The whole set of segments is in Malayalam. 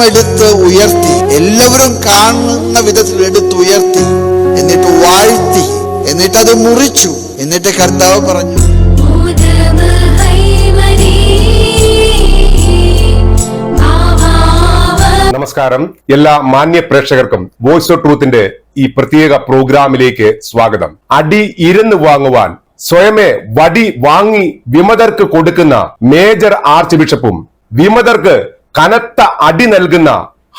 എടുത്ത് ഉയർത്തി എല്ലാവരും കാണുന്ന വിധത്തിൽ എടുത്ത് ഉയർത്തി എന്നിട്ട് വാഴ്ത്തി എന്നിട്ട് അത് മുറിച്ചു എന്നിട്ട് കർത്താവ് പറഞ്ഞു നമസ്കാരം. എല്ലാ മാന്യ പ്രേക്ഷകർക്കും വോയിസ് ഓഫ് ട്രൂത്തിന്റെ ഈ പ്രത്യേക പ്രോഗ്രാമിലേക്ക് സ്വാഗതം. അടി ഇരുന്ന് വാങ്ങുവാൻ സ്വയമേ വടി വാങ്ങി വിമതർക്ക് കൊടുക്കുന്ന മേജർ ആർച്ച് ബിഷപ്പും വിമതർക്ക് കനത്ത അടി നൽകുന്ന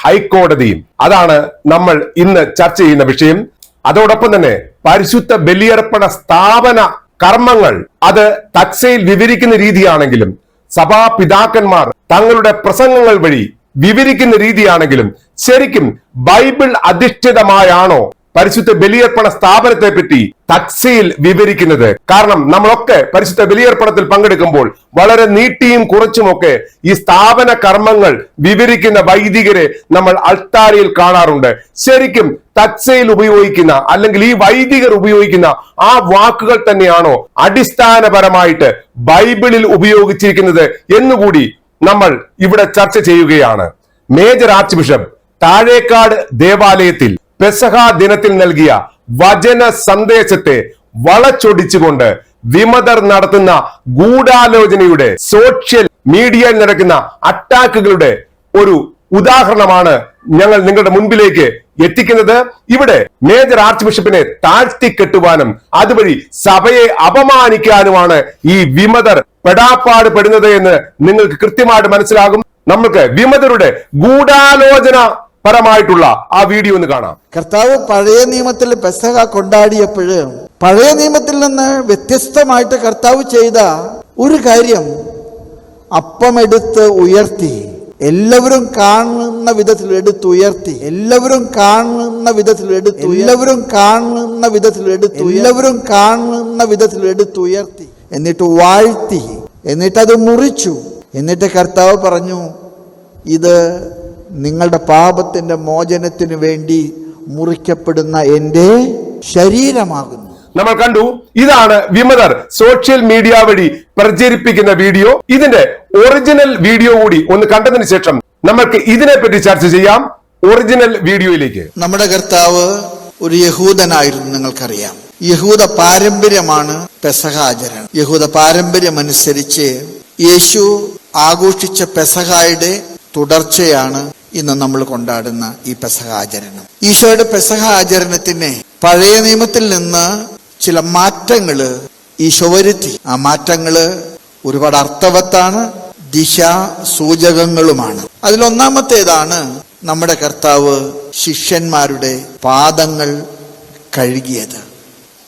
ഹൈക്കോടതിയും അതാണ് നമ്മൾ ഇന്ന് ചർച്ച ചെയ്യുന്ന വിഷയം. അതോടൊപ്പം തന്നെ പരിശുദ്ധ ബലിയർപ്പണ സ്ഥാപന കർമ്മങ്ങൾ അത് തക്സയിൽ വിവരിക്കുന്ന രീതിയാണെങ്കിലും സഭാപിതാക്കന്മാർ തങ്ങളുടെ പ്രസംഗങ്ങൾ വഴി വിവരിക്കുന്ന രീതിയാണെങ്കിലും ശരിക്കും ബൈബിൾ അധിഷ്ഠിതമായാണോ പരിശുദ്ധ ബലിയർപ്പണ സ്ഥാപനത്തെ പറ്റി തക്സയിൽ വിവരിക്കുന്നത്. കാരണം നമ്മളൊക്കെ പരിശുദ്ധ ബലിയർപ്പണത്തിൽ പങ്കെടുക്കുമ്പോൾ വളരെ നീട്ടിയും കുറച്ചുമൊക്കെ ഈ സ്ഥാപന കർമ്മങ്ങൾ വിവരിക്കുന്ന വൈദികരെ നമ്മൾ അൾത്താരയിൽ കാണാറുണ്ട്. ശരിക്കും തക്സയിൽ ഉപയോഗിക്കുന്ന അല്ലെങ്കിൽ ഈ വൈദികർ ഉപയോഗിക്കുന്ന ആ വാക്കുകൾ തന്നെയാണോ അടിസ്ഥാനപരമായിട്ട് ബൈബിളിൽ ഉപയോഗിച്ചിരിക്കുന്നത് എന്നുകൂടി നമ്മൾ ഇവിടെ ചർച്ച ചെയ്യുകയാണ്. മേജർ ആർച്ച് ബിഷപ്പ് താഴേക്കാട് ദേവാലയത്തിൽ പെസഹ ദിനത്തിൽ നൽകിയ വചന സന്ദേശത്തെ വളച്ചൊടിച്ചുകൊണ്ട് വിമതർ നടത്തുന്ന ഗൂഢാലോചനയുടെ സോഷ്യൽ മീഡിയയിൽ നടക്കുന്ന അറ്റാക്കുകളുടെ ഒരു ഉദാഹരണമാണ് ഞങ്ങൾ നിങ്ങളുടെ മുൻപിലേക്ക് എത്തിക്കുന്നത്. ഇവിടെ മേജർ ആർച്ച് ബിഷപ്പിനെ താഴ്ത്തിക്കെട്ടുവാനും അതുവഴി സഭയെ അപമാനിക്കാനുമാണ് ഈ വിമതർ പെടാപ്പാട് പെടുന്നത് എന്ന് നിങ്ങൾക്ക് കൃത്യമായിട്ട് മനസ്സിലാകും. നമ്മൾക്ക് വിമതരുടെ ഗൂഢാലോചന പരമായിട്ടുള്ള ആ വീഡിയോ ഒന്ന് കാണാം. കർത്താവ് പഴയ നിയമത്തിൽ പെസഹ കൊണ്ടാടിയപ്പോഴ് പഴയ നിയമത്തിൽ നിന്ന് വ്യത്യസ്തമായിട്ട് കർത്താവ് ചെയ്ത ഒരു കാര്യം അപ്പമെടുത്ത് ഉയർത്തി. എല്ലാവരും കാണുന്ന വിധത്തിൽ എടുത്ത് ഉയർത്തി. എല്ലാവരും കാണുന്ന വിധത്തിൽ എടുത്ത് എല്ലാവരും കാണുന്ന വിധത്തിൽ എടുത്ത് എല്ലാവരും കാണുന്ന വിധത്തിൽ എടുത്ത് ഉയർത്തി. എന്നിട്ട് വാഴ്ത്തി. എന്നിട്ട് അത് മുറിച്ചു. എന്നിട്ട് കർത്താവ് പറഞ്ഞു ഇത് നിങ്ങളുടെ പാപത്തിന്റെ മോചനത്തിന് വേണ്ടി മുറിക്കപ്പെടുന്ന എന്റെ ശരീരമാകുന്നു. നമ്മൾ കണ്ടു ഇതാണ് വിമതർ സോഷ്യൽ മീഡിയ വഴി പ്രചരിപ്പിക്കുന്ന വീഡിയോ. ഇതിന്റെ ഒറിജിനൽ വീഡിയോ കൂടി ഒന്ന് കണ്ടതിന് ശേഷം നമുക്ക് ഇതിനെപ്പറ്റി ചർച്ച ചെയ്യാം. ഒറിജിനൽ വീഡിയോയിലേക്ക്. നമ്മുടെ കർത്താവ് ഒരു യഹൂദനായിരുന്നു നിങ്ങൾക്കറിയാം. യഹൂദ പാരമ്പര്യമാണ് പെസഹാചരണം യഹൂദ പാരമ്പര്യം അനുസരിച്ച് യേശു ആഘോഷിച്ച പെസഹായുടെ തുടർച്ചയാണ് ഇന്ന് നമ്മൾ കൊണ്ടാടുന്ന ഈ പെസഹ ആചരണം ഈശോയുടെ പെസഹ ആചരണത്തിന് പഴയ നിയമത്തിൽ നിന്ന് ചില മാറ്റങ്ങൾ ഈശോ വരുത്തി. ആ മാറ്റങ്ങൾ ഒരുപാട് അർത്ഥവത്താണ് ദിശ സൂചകങ്ങളുമാണ് അതിലൊന്നാമത്തേതാണ് നമ്മുടെ കർത്താവ് ശിഷ്യന്മാരുടെ പാദങ്ങൾ കഴുകിയത്.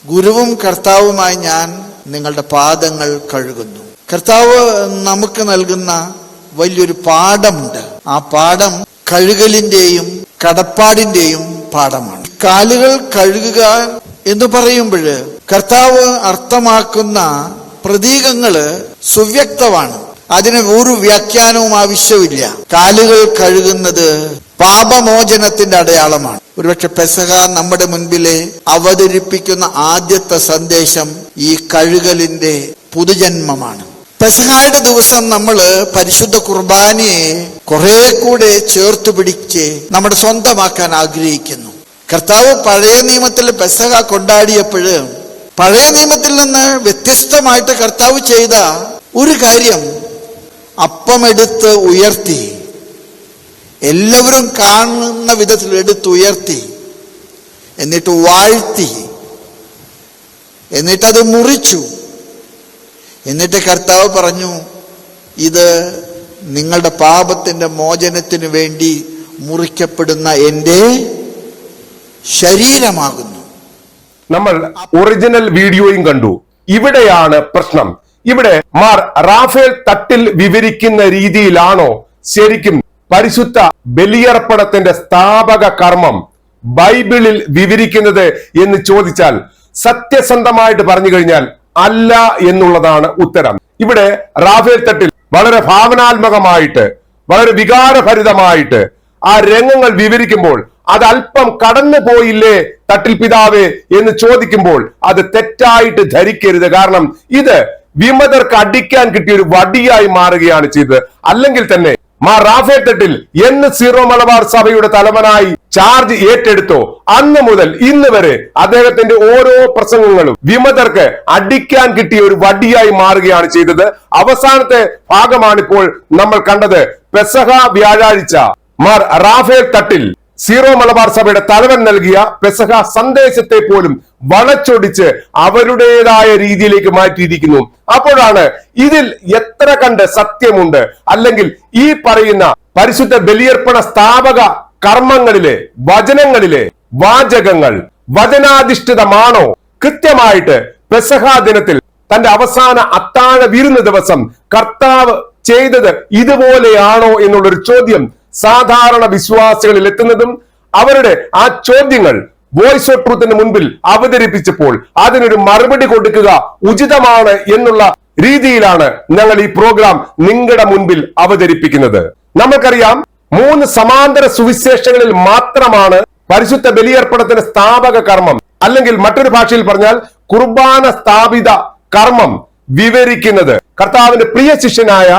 ഗുരുവും കർത്താവുമായി ഞാൻ നിങ്ങളുടെ പാദങ്ങൾ കഴുകുന്നു. കർത്താവ് നമുക്ക് നൽകുന്ന വലിയൊരു പാഠമുണ്ട്. ആ പാഠം കഴുകലിന്റെയും കടപ്പാടിന്റെയും പാഠമാണ്. കാലുകൾ കഴുകുക എന്ന് പറയുമ്പോൾ കർത്താവ് അർത്ഥമാക്കുന്ന പ്രതീകങ്ങൾ സുവ്യക്തമാണ്. അതിന് ഒരു വ്യാഖ്യാനവും ആവശ്യമില്ല കാലുകൾ കഴുകുന്നത് പാപമോചനത്തിന്റെ അടയാളമാണ്. ഒരുപക്ഷെ പെസഹ നമ്മുടെ മുൻപിലെ അവതരിപ്പിക്കുന്ന ആദ്യത്തെ സന്ദേശം ഈ കഴുകലിന്റെ പുതുജന്മമാണ്. പെസഹായുടെ ദിവസം നമ്മൾ പരിശുദ്ധ കുർബാനയെ കുറെ കൂടെ ചേർത്ത് പിടിച്ച് നമ്മുടെ സ്വന്തമാക്കാൻ ആഗ്രഹിക്കുന്നു. കർത്താവ് പഴയ നിയമത്തിൽ പെസഹ കൊണ്ടാടിയപ്പോൾ പഴയ നിയമത്തിൽ നിന്ന് വ്യത്യസ്തമായിട്ട് കർത്താവ് ചെയ്ത ഒരു കാര്യം അപ്പമെടുത്ത് ഉയർത്തി എല്ലാവരും കാണുന്ന വിധത്തിൽ എടുത്ത് ഉയർത്തി എന്നിട്ട് വാഴ്ത്തി എന്നിട്ടത് മുറിച്ചു. എന്നിട്ട് കർത്താവ് പറഞ്ഞു ഇത് നിങ്ങളുടെ പാപത്തിന്റെ മോചനത്തിന് വേണ്ടി മുറിക്കപ്പെടുന്ന എന്റെ ശരീരമാകുന്നു. നമ്മൾ ഒറിജിനൽ വീഡിയോയും കണ്ടു. ഇവിടെയാണ് പ്രശ്നം. ഇവിടെ മാർ റാഫേൽ തട്ടിൽ വിവരിക്കുന്ന രീതിയിലാണോ ശരിക്കും പരിശുദ്ധ ബലിയർപ്പണത്തിന്റെ സ്ഥാപക കർമ്മം ബൈബിളിൽ വിവരിക്കുന്നത് എന്ന് ചോദിച്ചാൽ സത്യസന്ധമായിട്ട് പറഞ്ഞു കഴിഞ്ഞാൽ അല്ല എന്നുള്ളതാണ് ഉത്തരം. ഇവിടെ റാഫേൽ തട്ടിൽ വളരെ ഭാവനാത്മകമായിട്ട് വളരെ വികാരഭരിതമായിട്ട് ആ രംഗങ്ങൾ വിവരിക്കുമ്പോൾ അത് അല്പം കടന്നു പോയില്ലേ തട്ടിൽ പിതാവേ എന്ന് ചോദിക്കുമ്പോൾ അത് തെറ്റായിട്ട് ധരിക്കരുത്. കാരണം ഇത് വിമതർക്ക് അടിക്കാൻ കിട്ടിയ ഒരു വടിയായി മാറുകയാണ് ചെയ്തത്. അല്ലെങ്കിൽ തന്നെ മാർ തട്ടിൽ എന്ന് സീറോ മലബാർ സഭയുടെ തലവനായി ചാർജ് ഏറ്റെടുത്തോ. അന്ന് മുതൽ ഇന്ന് വരെ അദ്ദേഹത്തിന്റെ ഓരോ പ്രസംഗങ്ങളും വിമതർക്ക് അടിക്കാൻ കിട്ടിയ ഒരു വടിയായി മാറുകയാണ് ചെയ്തത്. അവസാനത്തെ ഭാഗമാണിപ്പോൾ നമ്മൾ കണ്ടത്. പെസഹ വ്യാഴാഴ്ച മാർ റാഫേൽ തട്ടിൽ സീറോ മലബാർ സഭയുടെ തലവൻ നൽകിയ പെസഹ സന്ദേശത്തെ പോലും വളച്ചൊടിച്ച് അവരുടേതായ രീതിയിലേക്ക് മാറ്റിയിരിക്കുന്നു. അപ്പോഴാണ് ഇതിൽ എത്ര കണ്ട് സത്യമുണ്ട്? അല്ലെങ്കിൽ ഈ പറയുന്ന പരിശുദ്ധ ബലിയർപ്പണ സ്ഥാപക കർമ്മങ്ങളിലെ വചനങ്ങളിലെ വാചകങ്ങൾ വചനാധിഷ്ഠിതമാണോ? കൃത്യമായിട്ട് പെസഹാ ദിനത്തിൽ തന്റെ അവസാന അത്താഴ വീരുന്ന ദിവസം കർത്താവ് ചെയ്തത് ഇതുപോലെയാണോ എന്നുള്ളൊരു ചോദ്യം സാധാരണ വിശ്വാസികളിൽ എത്തുന്നതും അവരുടെ ആ ചോദ്യങ്ങൾ വോയിസ് ഓഫ് ട്രൂത്തിന് മുൻപിൽ അവതരിപ്പിച്ചപ്പോൾ അതിനൊരു മറുപടി കൊടുക്കുക ഉചിതമാണ് എന്നുള്ള രീതിയിലാണ് ഞങ്ങൾ ഈ പ്രോഗ്രാം നിങ്ങളുടെ മുൻപിൽ അവതരിപ്പിക്കുന്നത്. നമുക്കറിയാം മൂന്ന് സമാന്തര സുവിശേഷങ്ങളിൽ മാത്രമാണ് പരിശുദ്ധ ബലിയർപ്പണത്തിന്റെ സ്ഥാപക കർമ്മം. അല്ലെങ്കിൽ മറ്റൊരു ഭാഷയിൽ പറഞ്ഞാൽ കുർബാന സ്ഥാപിത കർമ്മം വിവരിക്കുന്നത്. കർത്താവിന്റെ പ്രിയ ശിഷ്യനായ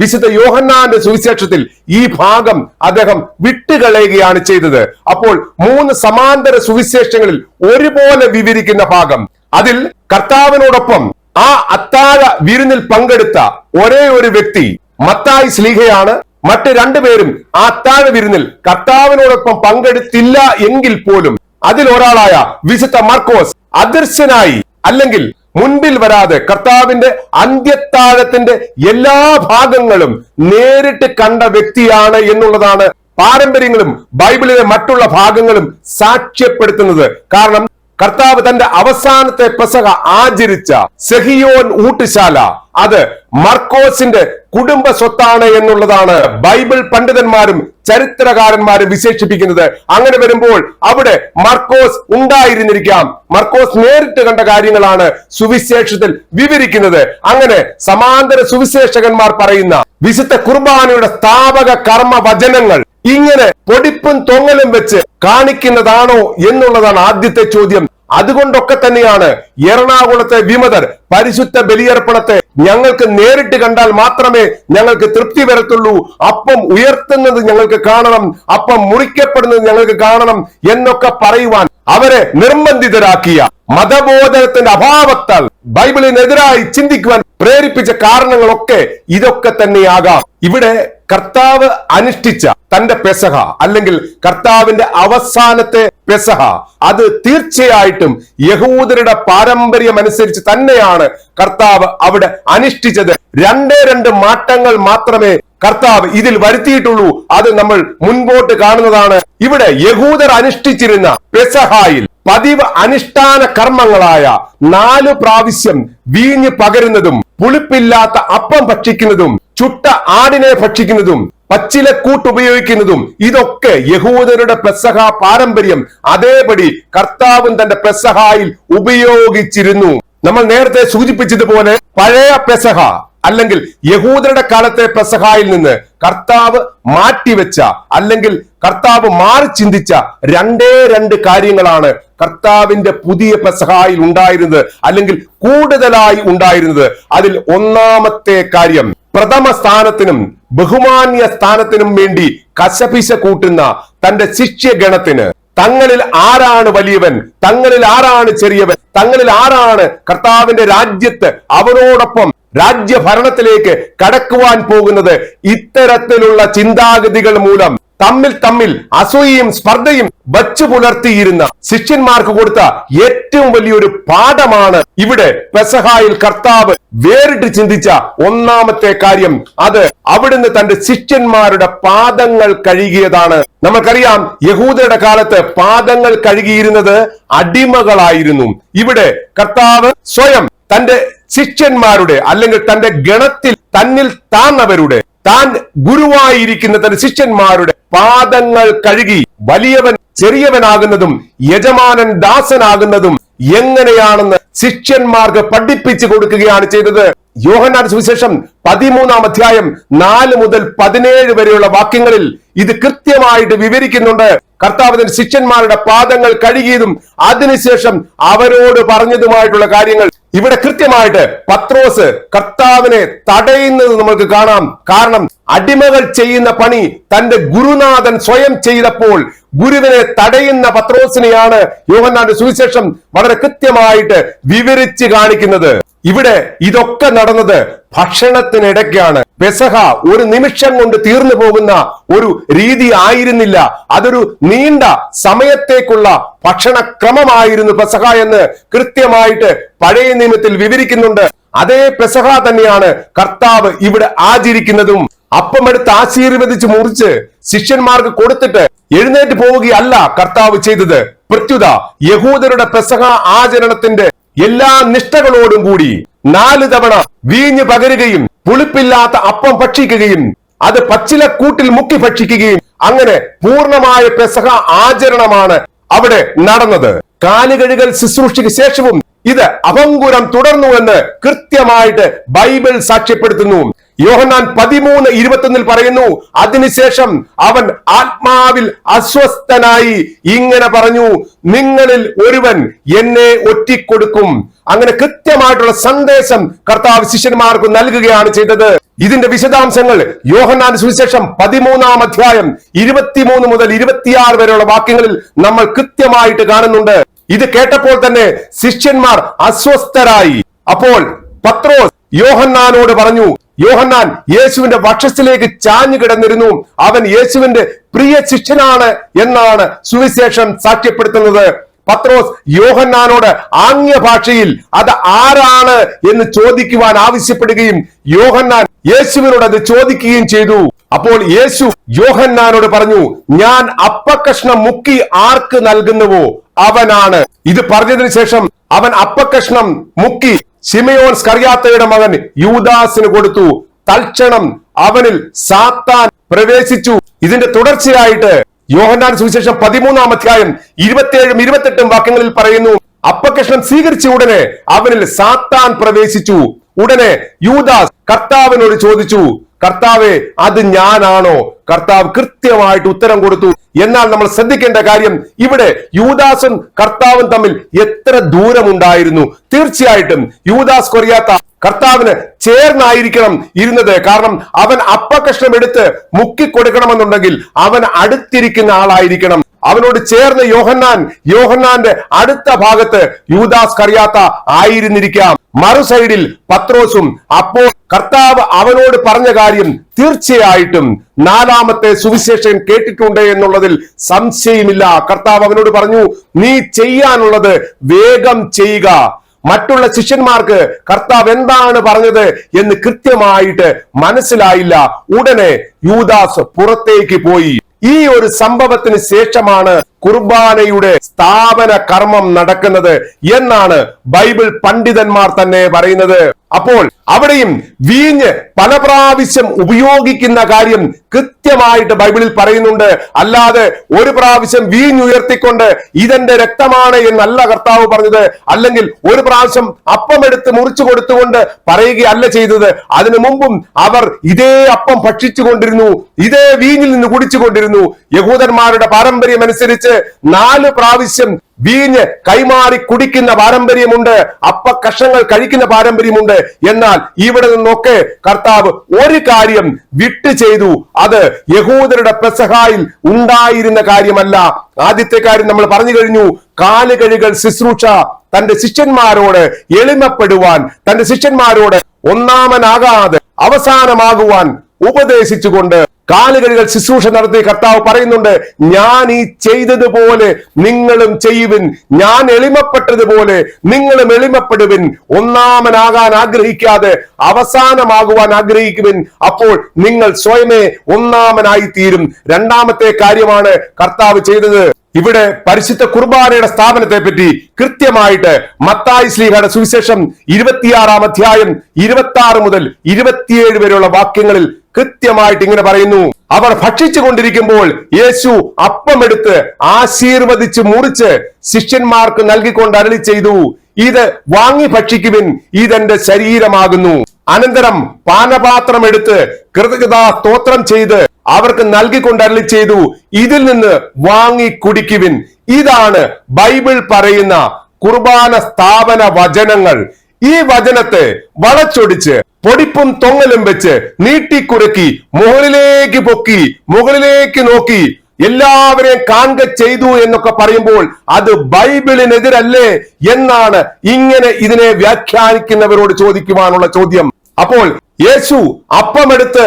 വിശുദ്ധ യോഹന്നാന്റെ സുവിശേഷത്തിൽ ഈ ഭാഗം അദ്ദേഹം വിട്ടുകളയുകയാണ് ചെയ്തത്. അപ്പോൾ മൂന്ന് സമാന്തര സുവിശേഷങ്ങളിൽ ഒരുപോലെ വിവരിക്കുന്ന ഭാഗം. അതിൽ കർത്താവിനോടൊപ്പം ആ അത്താഴ വിരുന്നിൽ പങ്കെടുത്ത ഒരേ ഒരു വ്യക്തി മത്തായി സ്ലീഹയാണ്. മറ്റ് രണ്ടുപേരും ആ അത്താഴ വിരുന്നിൽ കർത്താവിനോടൊപ്പം പങ്കെടുത്തില്ല എങ്കിൽ പോലും അതിൽ ഒരാളായ വിശുദ്ധ മർക്കോസ് അദൃശ്യനായി അല്ലെങ്കിൽ മുൻപിൽ വരാതെ കർത്താവിന്റെ അന്ത്യത്താഴത്തിന്റെ എല്ലാ ഭാഗങ്ങളും നേരിട്ട് കണ്ട വ്യക്തിയാണ് എന്നുള്ളതാണ് പാരമ്പര്യങ്ങളും ബൈബിളിലെ മറ്റുള്ള ഭാഗങ്ങളും സാക്ഷ്യപ്പെടുത്തുന്നത്. കാരണം കർത്താവ് തന്റെ അവസാനത്തെ പെസക ആചരിച്ച സെഹിയോൻ ഊട്ടുശാല. അത് മർക്കോസിന്റെ കുടുംബ സ്വത്താണ് എന്നുള്ളതാണ് ബൈബിൾ പണ്ഡിതന്മാരും ചരിത്രകാരന്മാരും വിശേഷിപ്പിക്കുന്നത്. അങ്ങനെ വരുമ്പോൾ അവിടെ മർക്കോസ് ഉണ്ടായിരുന്നിരിക്കാം. മർക്കോസ് നേരിട്ട് കണ്ട കാര്യങ്ങളാണ് സുവിശേഷത്തിൽ വിവരിക്കുന്നത്. അങ്ങനെ സമാന്തര സുവിശേഷകന്മാർ പറയുന്ന വിശുദ്ധ കുർബാനയുടെ സ്ഥാപക കർമ്മ വചനങ്ങൾ ഇങ്ങനെ പൊടിപ്പും തൊങ്ങലും വെച്ച് കാണിക്കുന്നതാണോ എന്നുള്ളതാണ് ആദ്യത്തെ ചോദ്യം. അതുകൊണ്ടൊക്കെ തന്നെയാണ് എറണാകുളത്തെ വിമതർ പരിശുദ്ധ ബലിയർപ്പണത്തെ ഞങ്ങൾക്ക് നേരിട്ട് കണ്ടാൽ മാത്രമേ ഞങ്ങൾക്ക് തൃപ്തി വരത്തുള്ളൂ. അപ്പം ഉയർത്തുന്നത് ഞങ്ങൾക്ക് കാണണം അപ്പം മുറിക്കപ്പെടുന്നത് ഞങ്ങൾക്ക് കാണണം എന്നൊക്കെ പറയുവാൻ അവരെ നിർബന്ധിതരാക്കിയ മതബോധനത്തിന്റെ അഭാവത്താൽ ബൈബിളിനെതിരായി ചിന്തിക്കുവാൻ പ്രേരിപ്പിച്ച കാരണങ്ങളൊക്കെ ഇതൊക്കെ തന്നെയാകാം. ഇവിടെ കർത്താവ് അനുഷ്ഠിച്ച തന്റെ പെസഹ അല്ലെങ്കിൽ കർത്താവിന്റെ അവസാനത്തെ പെസഹ അത് തീർച്ചയായിട്ടും യഹൂദരുടെ പാരമ്പര്യം അനുസരിച്ച് തന്നെയാണ് കർത്താവ് അവിടെ അനുഷ്ഠിച്ചത്. രണ്ടേ രണ്ട് മാറ്റങ്ങൾ മാത്രമേ കർത്താവ് ഇതിൽ വരുത്തിയിട്ടുള്ളൂ. അത് നമ്മൾ മുൻപോട്ട് കാണുന്നതാണ്. ഇവിടെ യഹൂദർ അനുഷ്ഠിച്ചിരുന്ന പെസഹായിൽ പതിവ് അനുഷ്ഠാന കർമ്മങ്ങളായ നാലു പ്രാവശ്യം വീഞ്ഞ് പകരുന്നതും പുളിപ്പില്ലാത്ത അപ്പം ഭക്ഷിക്കുന്നതും ചുട്ട ആടിനെ ഭക്ഷിക്കുന്നതും പച്ചിലക്കൂട്ട് ഉപയോഗിക്കുന്നതും ഇതൊക്കെ യഹൂദരുടെ പെസഹ പാരമ്പര്യം. അതേപടി കർത്താവും തന്റെ പെസഹായിൽ ഉപയോഗിച്ചിരുന്നു. നമ്മൾ നേരത്തെ സൂചിപ്പിച്ചതുപോലെ പഴയ പെസഹ അല്ലെങ്കിൽ യഹൂദരുടെ കാലത്തെ പെസഹായിൽ നിന്ന് കർത്താവ് മാറ്റിവെച്ച അല്ലെങ്കിൽ കർത്താവ് മാറി ചിന്തിച്ച രണ്ടേ രണ്ട് കാര്യങ്ങളാണ് കർത്താവിന്റെ പുതിയ പെസഹായിൽ ഉണ്ടായിരുന്നത് അല്ലെങ്കിൽ കൂടുതലായി ഉണ്ടായിരുന്നത്. അതിൽ ഒന്നാമത്തെ കാര്യം പ്രഥമ സ്ഥാനത്തിനും ബഹുമാന്യ സ്ഥാനത്തിനും വേണ്ടി കശപിശ കൂട്ടുന്ന തന്റെ ശിഷ്യഗണത്തിന് തങ്ങളിൽ ആരാണ് വലിയവൻ? തങ്ങളിൽ ആരാണ് ചെറിയവൻ? തങ്ങളിൽ ആരാണ് കർത്താവിന്റെ രാജ്യത്ത് അവരോടൊപ്പം രാജ്യഭരണത്തിലേക്ക് കടക്കുവാൻ പോകുന്നത് ഇത്തരത്തിലുള്ള ചിന്താഗതികൾ മൂലം. തമ്മിൽ തമ്മിൽ അസൂയയും സ്പർദ്ധയും വച്ചു പുലർത്തിയിരുന്ന ശിഷ്യന്മാർക്ക് കൊടുത്ത ഏറ്റവും വലിയൊരു പാഠമാണ് ഇവിടെ പെസഹായിൽ കർത്താവ് വേറിട്ട് ചിന്തിച്ച ഒന്നാമത്തെ കാര്യം. അത് അവിടുന്ന് തന്റെ ശിഷ്യന്മാരുടെ പാദങ്ങൾ കഴുകിയതാണ്. നമുക്കറിയാം യഹൂദരുടെ കാലത്ത് പാദങ്ങൾ കഴുകിയിരുന്നത് അടിമകളായിരുന്നു. ഇവിടെ കർത്താവ് സ്വയം തന്റെ ശിഷ്യന്മാരുടെ അല്ലെങ്കിൽ തന്റെ ഗണത്തിൽ തന്നിൽ താന്നവരുടെ താൻ ഗുരുവായിരിക്കുന്ന തന്റെ ശിഷ്യന്മാരുടെ പാദങ്ങൾ കഴുകി വലിയവൻ ചെറിയവനാകുന്നതും യജമാനൻ ദാസനാകുന്നതും എങ്ങനെയാണെന്ന് ശിഷ്യന്മാർക്ക് പഠിപ്പിച്ചു കൊടുക്കുകയാണ് ചെയ്തത്. യോഹന്നാൻ സുവിശേഷം പതിമൂന്നാം അധ്യായം നാല് മുതൽ പതിനേഴ് വരെയുള്ള വാക്യങ്ങളിൽ ഇത് കൃത്യമായിട്ട് വിവരിക്കുന്നുണ്ട്. കർത്താവിന്റെ ശിഷ്യന്മാരുടെ പാദങ്ങൾ കഴുകിയതും അതിനുശേഷം അവരോട് പറഞ്ഞതുമായിട്ടുള്ള കാര്യങ്ങൾ ഇവിടെ കൃത്യമായിട്ട് പത്രോസ് കർത്താവിനെ തടയുന്നത് നമുക്ക് കാണാം. കാരണം അടിമകൾ ചെയ്യുന്ന പണി തന്റെ ഗുരുനാഥൻ സ്വയം ചെയ്തപ്പോൾ ഗുരുവിനെ തടയുന്ന പത്രോസിനെയാണ് യോഹന്നാന്റെ സുവിശേഷം വളരെ കൃത്യമായിട്ട് വിവരിച്ച് കാണിക്കുന്നത്. ഇവിടെ ഇതൊക്കെ നടന്നത് ഭക്ഷണത്തിനിടയ്ക്കാണ്. പെസഹ ഒരു നിമിഷം കൊണ്ട് തീർന്നു പോകുന്ന ഒരു രീതി ആയിരുന്നില്ല. അതൊരു നീണ്ട സമയത്തേക്കുള്ള ഭക്ഷണക്രമമായിരുന്നു പെസഹ എന്ന് കൃത്യമായിട്ട് പഴയ നിയമത്തിൽ വിവരിക്കുന്നുണ്ട്. അതേ പെസഹ തന്നെയാണ് കർത്താവ് ഇവിടെ ആചരിക്കുന്നതും. അപ്പമെടുത്ത് ആശീർവദിച്ച് മുറിച്ച് ശിഷ്യന്മാർക്ക് കൊടുത്തിട്ട് എഴുന്നേറ്റ് പോവുകയല്ല കർത്താവ് ചെയ്തത്. പ്രത്യുത യഹൂദരുടെ പെസഹ ആചരണത്തിന്റെ എല്ലാ നിഷ്ഠകളോടും കൂടി നാല് തവണ വീഞ്ഞ് പകരുകയും പുളിപ്പില്ലാത്ത അപ്പം ഭക്ഷിക്കുകയും അത് പച്ചിലക്കൂട്ടിൽ മുക്കി ഭക്ഷിക്കുകയും അങ്ങനെ പൂർണമായ പെസഹ ആചരണമാണ് അവിടെ നടന്നത്. കാലുകഴുകൽ ശുശ്രൂഷയ്ക്ക് ശേഷവും ഇത് അപങ്കുരം തുടർന്നു എന്ന് കൃത്യമായിട്ട് ബൈബിൾ സാക്ഷ്യപ്പെടുത്തുന്നു. യോഹന്നാൻ പതിമൂന്ന് ഇരുപത്തൊന്നിൽ പറയുന്നു അതിനുശേഷം അവൻ ആത്മാവിൽ അസ്വസ്ഥനായി ഇങ്ങനെ പറഞ്ഞു നിങ്ങളിൽ ഒരുവൻ എന്നെ ഒറ്റിക്കൊടുക്കും. അങ്ങനെ കൃത്യമായിട്ടുള്ള സന്ദേശം കർത്താവ് ശിഷ്യന്മാർക്ക് നൽകുകയാണ് ചെയ്തത്. ഇതിന്റെ വിശദാംശങ്ങൾ യോഹന്നാൻ സുവിശേഷം പതിമൂന്നാം അധ്യായം ഇരുപത്തിമൂന്ന് മുതൽ ഇരുപത്തിയാറ് വരെയുള്ള വാക്യങ്ങളിൽ നമ്മൾ കൃത്യമായിട്ട് കാണുന്നുണ്ട്. ഇത് കേട്ടപ്പോൾ തന്നെ ശിഷ്യന്മാർ അസ്വസ്ഥരായി. അപ്പോൾ പത്രോസ് യോഹന്നാനോട് പറഞ്ഞു യോഹന്നാൻ യേശുവിന്റെ വക്ഷത്തിലേക്ക് ചാഞ്ഞു കിടന്നിരുന്നു. അവൻ യേശുവിന്റെ പ്രിയ ശിഷ്യനാണ് എന്നാണ് സുവിശേഷം സാക്ഷ്യപ്പെടുത്തുന്നത്. പത്രോസ് യോഹന്നാനോട് ആംഗ്യ ഭാഷയിൽ അത് ആരാണ്? എന്ന് ചോദിക്കുവാൻ ആവശ്യപ്പെടുകയും യോഹന്നാൻ യേശുവിനോട് അത് ചോദിക്കുകയും ചെയ്തു. അപ്പോൾ യേശു യോഹന്നാനോട് പറഞ്ഞു ഞാൻ അപ്പക്കഷ്ണം മുക്കി ആർക്ക് നൽകുന്നുവോ? അവനാണ്. ഇത് പറഞ്ഞതിന് ശേഷം അവൻ അപ്പകഷ്ണം മുക്കി ശിമയോൻ സ്കറിയാത്തയുടെ മകൻ യൂദാസിന് കൊടുത്തു. തൽക്ഷണം അവനിൽ സാത്താൻ പ്രവേശിച്ചു. ഇതിന്റെ തുടർച്ചയായിട്ട് യോഹന്നാൻ സുവിശേഷം പതിമൂന്നാം അധ്യായം ഇരുപത്തിയേഴും ഇരുപത്തെട്ടും വാക്യങ്ങളിൽ പറയുന്നു അപ്പകഷ്ണം സ്വീകരിച്ച ഉടനെ അവനിൽ സാത്താൻ പ്രവേശിച്ചു. ഉടനെ യൂദാസ് കർത്താവിനോട് ചോദിച്ചു കർത്താവെ അത് ഞാനാണോ? കർത്താവ് കൃത്യമായിട്ട് ഉത്തരം കൊടുത്തു. എന്നാൽ നമ്മൾ ശ്രദ്ധിക്കേണ്ട കാര്യം ഇവിടെ യൂദാസും കർത്താവും തമ്മിൽ എത്ര ദൂരമുണ്ടായിരുന്നു. തീർച്ചയായിട്ടും യൂദാസ് കൊറിയാത്ത കർത്താവിന് ചേർന്നായിരിക്കണം ഇരുന്നത്. കാരണം അവൻ അപ്പകഷ്ണം എടുത്ത് മുക്കി കൊടുക്കണമെന്നുണ്ടെങ്കിൽ അവൻ അടുത്തിരിക്കുന്ന ആളായിരിക്കണം. അവനോട് ചേർന്ന് യോഹന്നാൻ യോഹന്നാന്റെ അടുത്ത ഭാഗത്ത് യൂദാസ് കറിയാത്ത ആയിരുന്നിരിക്കാം. മറു സൈഡിൽ പത്രോസും അപ്പോൾ കർത്താവ് അവനോട് പറഞ്ഞ കാര്യം തീർച്ചയായിട്ടും നാലാമത്തെ സുവിശേഷം കേട്ടിട്ടുണ്ട് എന്നുള്ളതിൽ സംശയമില്ല. കർത്താവ് അവനോട് പറഞ്ഞു നീ ചെയ്യാനുള്ളത് വേഗം ചെയ്യുക. മറ്റുള്ള ശിഷ്യന്മാർക്ക് കർത്താവ് എന്താണ് പറഞ്ഞത് എന്ന് കൃത്യമായിട്ട് മനസ്സിലായില്ല. ഉടനെ യൂദാസ് പുറത്തേക്ക് പോയി. ഈ ഒരു സംഭവത്തിന് ശേഷമാണ് കുർബാനയുടെ സ്ഥാപന കർമ്മം നടക്കുന്നത് എന്നാണ് ബൈബിൾ പണ്ഡിതന്മാർ തന്നെ പറയുന്നത്. അപ്പോൾ അവിടെയും വീഞ്ഞ് പല പ്രാവശ്യം ഉപയോഗിക്കുന്ന കാര്യം കൃത്യമായിട്ട് ബൈബിളിൽ പറയുന്നുണ്ട്. അല്ലാതെ ഒരു പ്രാവശ്യം വീഞ്ഞ് ഉയർത്തിക്കൊണ്ട് ഇതെന്റെ രക്തമാണ് എന്നല്ല കർത്താവ് പറഞ്ഞത്. അല്ലെങ്കിൽ ഒരു പ്രാവശ്യം അപ്പം എടുത്ത് മുറിച്ചു കൊടുത്തുകൊണ്ട് പറയുകയല്ല ചെയ്തത്. അതിനു മുമ്പും അവർ ഇതേ അപ്പം ഭക്ഷിച്ചു കൊണ്ടിരുന്നു ഇതേ വീഞ്ഞിൽ നിന്ന് കുടിച്ചുകൊണ്ടിരുന്നു. യഹൂദന്മാരുടെ പാരമ്പര്യം അനുസരിച്ച് നാല് പ്രാവശ്യം വീഞ്ഞ് കൈമാറി കുടിക്കുന്ന പാരമ്പര്യമുണ്ട്. അപ്പ കഷങ്ങൾ കഴിക്കുന്ന പാരമ്പര്യമുണ്ട്. എന്നാൽ ഇവിടെ നിന്നൊക്കെ കർത്താവ് ഒരു കാര്യം വിട്ടു ചെയ്തു. അത് യഹൂദരുടെ പെസഹായിൽ ഉണ്ടായിരുന്ന കാര്യമല്ല. ആദ്യത്തെ കാര്യം നമ്മൾ പറഞ്ഞു കഴിഞ്ഞു. കാലുകഴുകൾ ശുശ്രൂഷ തന്റെ ശിഷ്യന്മാരോട് എളിമപ്പെടുവാൻ തന്റെ ശിഷ്യന്മാരോട് ഒന്നാമനാകാതെ അവസാനമാകുവാൻ ഉപദേശിച്ചുകൊണ്ട് കാലുകളികൾ ശുശ്രൂഷ നടത്തി കർത്താവ് പറയുന്നുണ്ട് ഞാൻ ഈ ചെയ്തതുപോലെ നിങ്ങളും ചെയ്യുവിൻ. ഞാൻ എളിമപ്പെട്ടതുപോലെ നിങ്ങളും എളിമപ്പെടുവിൻ. ഒന്നാമനാകാൻ ആഗ്രഹിക്കാതെ അവസാനമാകുവാൻ ആഗ്രഹിക്കുവിൻ. അപ്പോൾ നിങ്ങൾ സ്വയമേ ഒന്നാമനായി തീരും രണ്ടാമത്തെ കാര്യമാണ് കർത്താവ് ചെയ്തത്. ഇവിടെ പരിശുദ്ധ കുർബാനയുടെ സ്ഥാപനത്തെ പറ്റി കൃത്യമായിട്ട് മത്തായി ശ്രീഹയുടെ സുവിശേഷം ഇരുപത്തിയാറാം അധ്യായം ഇരുപത്തി ആറ് മുതൽ ഇരുപത്തിയേഴ് വരെയുള്ള വാക്യങ്ങളിൽ കൃത്യമായിട്ട് ഇങ്ങനെ പറയുന്നു. അവർ ഭക്ഷിച്ചു കൊണ്ടിരിക്കുമ്പോൾ യേശു അപ്പമെടുത്ത് ആശീർവദിച്ച് മുറിച്ച് ശിഷ്യന്മാർക്ക് നൽകിക്കൊണ്ട് അരളി ചെയ്തു. ഇത് വാങ്ങി ഭക്ഷിക്കുവിൻ ഇതെന്റെ ശരീരമാകുന്നു. അനന്തരം പാനപാത്രം എടുത്ത് കൃതജ്ഞതാ സ്തോത്രം ചെയ്ത് അവർക്ക് നൽകിക്കൊണ്ട് അരളി ചെയ്തു. ഇതിൽ നിന്ന് വാങ്ങി കുടിക്കുവിൻ. ഇതാണ് ബൈബിൾ പറയുന്ന കുർബാന സ്ഥാപന വചനങ്ങൾ. ഈ വചനത്തെ വളച്ചൊടിച്ച് പൊടിപ്പും തൊങ്ങലും വെച്ച് നീട്ടിക്കുരക്കി മുകളിലേക്ക് പൊക്കി മുകളിലേക്ക് നോക്കി. എല്ലാവരെയും കാണുക ചെയ്തു എന്നൊക്കെ പറയുമ്പോൾ അത് ബൈബിളിനെതിരല്ലേ എന്നാണ് ഇങ്ങനെ ഇതിനെ വ്യാഖ്യാനിക്കുന്നവരോട് ചോദിക്കുവാനുള്ള ചോദ്യം. അപ്പോൾ യേശു അപ്പമെടുത്ത്